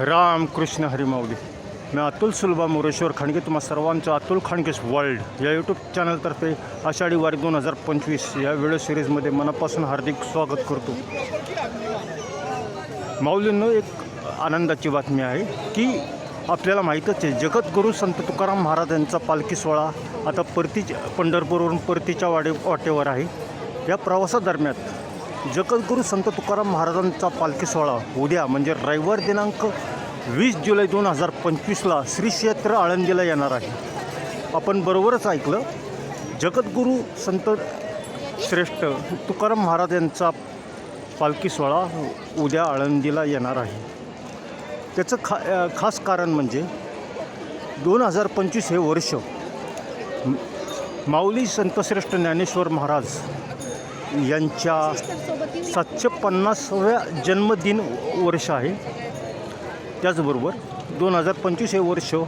राम कृष्ण हरिमाऊली मी अतुल सुलभा मोरेश्वर खाणगे तुम्हा सर्वांचं अतुल खाणगेस वर्ल्ड या यूट्यूब चॅनलतर्फे आषाढी वारी दोन हजार पंचवीस या व्हिडिओ सिरीजमध्ये मनापासून हार्दिक स्वागत करतो. माऊलींनो एक आनंदाची बातमी आहे की आपल्याला माहीतच आहे जगद्गुरू संत तुकाराम महाराज यांचा पालखी सोहळा आता परतीच्या पंढरपूरवरून परतीच्या वाडे वाटेवर आहे. या प्रवासादरम्यान जगद्गुरू संत तुकाराम महाराजांचा पालखी सोहळा उद्या म्हणजे रविवार दिनांक वीस जुलै दोन हजार पंचवीसला श्री क्षेत्र आळंदीला येणार आहे. आपण बरोबरच ऐकलं जगद्गुरू संत श्रेष्ठ तुकाराम महाराज यांचा पालखी सोहळा उद्या आळंदीला येणार आहे. त्याचं खा खास कारण म्हणजे दोन हजार पंचवीस हे वर्ष माऊली संतश्रेष्ठ ज्ञानेश्वर महाराज यांच्या सातशे पन्नासाव्या जन्मदिन वर्ष आहे. त्याचबरोबर दोन हजार पंचवीस हे वर्षमध्ये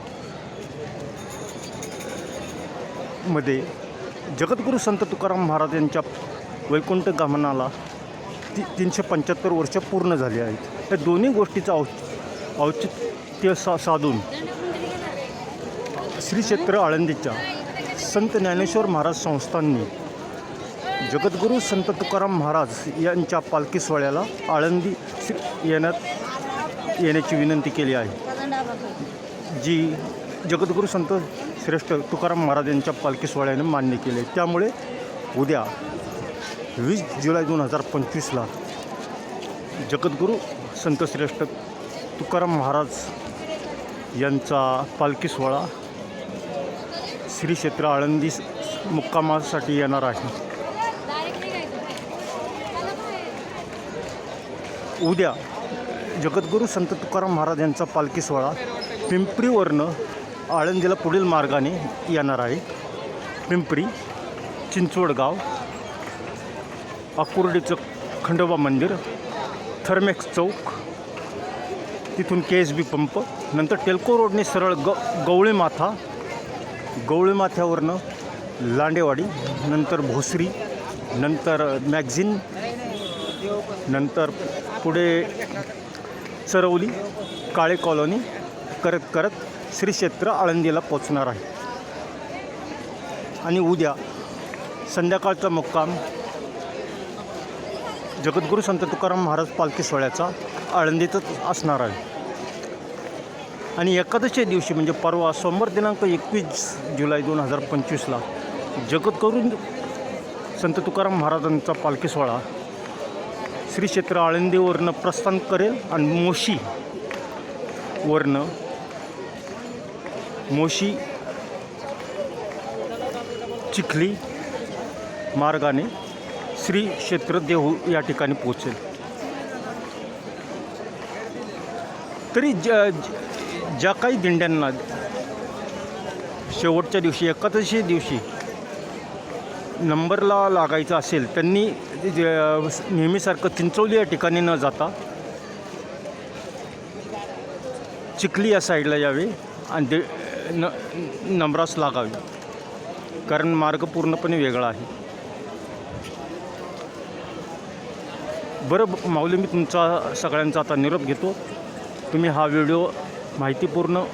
जगद्गुरू संत तुकाराम महाराज यांच्या वैकुंठ गमनाला ती तीनशे पंच्याहत्तर वर्ष पूर्ण झाली आहेत. या दोन्ही गोष्टीचं औच औचित्य सा साधून श्री क्षेत्र आळंदीच्या संत ज्ञानेश्वर महाराज संस्थांनी जगद्गुरू संत तुकाराम महाराज यांच्या पालखी सोहळ्याला आळंदी येण्यात येण्याची विनंती केली आहे. जी जगद्गुरू संत श्रेष्ठ तुकाराम महाराज यांच्या पालखी सोहळ्याने मान्य केले. त्यामुळे उद्या वीस जुलै दोन हजार पंचवीसला जगद्गुरू संत श्रेष्ठ तुकाराम महाराज यांचा पालखी सोहळा श्री क्षेत्र आळंदी मुक्कामासाठी येणार आहे. उद्या जगद्गुरू संत तुकाराम महाराज यांचा पालखी सोहळा पिंपरीवरनं आळंदीला पुढील मार्गाने येणार आहे. पिंपरी चिंचवडगाव आकुर्डीचं खंडोबा मंदिर थर्मेक्स चौक तिथून के एस बी पंप नंतर टेल्को रोडने सरळ ग गवळी माथा गवळी माथ्यावरनं लांडेवाडी नंतर भोसरी नंतर मॅगझिन नंतर पुढे चरवली काळे कॉलनी करत करत श्री क्षेत्र आळंदीला पोचणार आहे. आणि उद्या संध्याकाळचा मुक्काम जगद्गुरू संत तुकाराम महाराज पालखी सोहळ्याचा आळंदीतच असणार आहे. आणि एकादशी दिवशी म्हणजे परवा सोमवार दिनांक एकवीस जुलै दोन हजार पंचवीसला जगद्गुरू संत तुकाराम महाराजांचा पालखी सोहळा श्री क्षेत्र आळंदीवरनं प्रस्थान करेल आणि मोशी वरनं मोशी चिखली मार्गाने श्री क्षेत्र देहू या ठिकाणी पोचेल तरी ज्या ज्या काही दिंड्यांना शेवटच्या दिवशी एकादशी दिवशी नंबरला लागायचं असेल त्यांनी जे- नेहमीसारखं चिंचोली या ठिकाणी न जाता चिखली या साईडला यावे आणि दे न नंबरास लागावे. कारण मार्ग पूर्णपणे वेगळा आहे. बरं माऊली मी तुमचा सगळ्यांचा आता निरोप घेतो. तुम्ही हा व्हिडिओ माहितीपूर्ण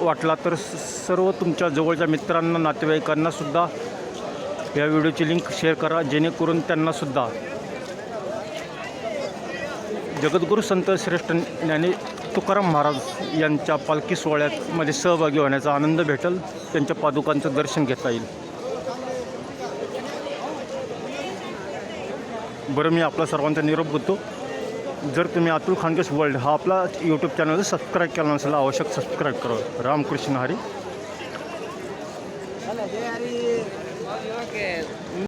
वाटला तर सर्व तुमच्या जवळच्या मित्रांना नातेवाईकांनासुद्धा या व्हिडिओची लिंक शेअर करा जेणेकरून त्यांनासुद्धा जगद्गुरू संत श्रेष्ठ ज्ञानी तुकाराम महाराज यांच्या पालखी सोहळ्यामध्ये सहभागी होण्याचा आनंद भेटेल. त्यांच्या पादुकांचं दर्शन घेता येईल. बरं मी आपला सर्वांचा निरोप घेतो. जर तुम्ही अतुल खानकेस वर्ल्ड हा आपला यूट्यूब चॅनल सबस्क्राईब केला नसेल आवश्यक सबस्क्राईब करा. रामकृष्ण हरी. No, que